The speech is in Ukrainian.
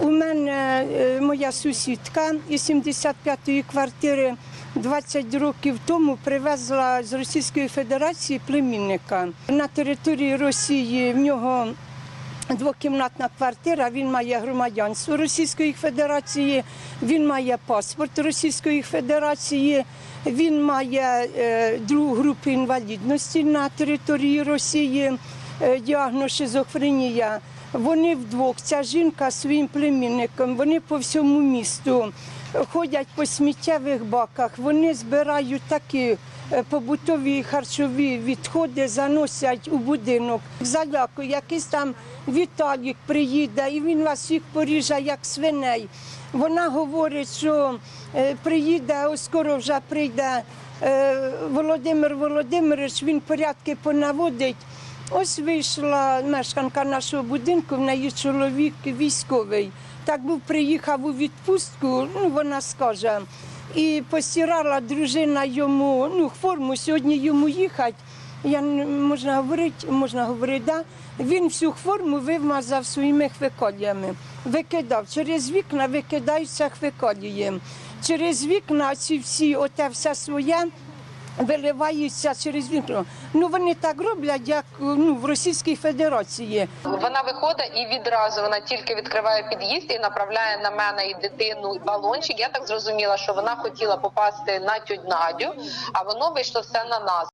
У мене е, моя сусідка із 75-ї квартири 20 років тому привезла з Російської Федерації племінника. На території Росії в нього двокімнатна квартира, він має громадянство Російської Федерації, він має паспорт Російської Федерації, він має е, другу групу інвалідності на території Росії, е, діагноз шизофренія. Вони вдвох, ця жінка зі своїм племінником, вони по всьому місту ходять по сміттєвих баках, вони збирають такі е, побутові харчові відходи, заносять у будинок. Заляку, якийсь там Віталік приїде, і він вас всіх поріже, як свиней. Вона говорить, що е, приїде, ось скоро вже прийде е, Володимир Володимирович, він порядки понаводить. Ось вийшла мешканка нашого будинку, в неї чоловік військовий. Так був приїхав у відпустку, ну вона скаже, і постирала дружина йому ну, форму, сьогодні йому їхати. Я можна говорити, можна говорити, да. Він всю форму вимазав своїми хвиколіями. Викидав. Через вікна викидаються хвиколії. Через вікна ці всі, оте все своє виливаються через вікно. Ну вони так роблять, як ну, в Російській Федерації. Вона виходить і відразу вона тільки відкриває під'їзд і направляє на мене і дитину балончик. Я так зрозуміла, що вона хотіла попасти на тють Надю, а воно вийшло все на нас.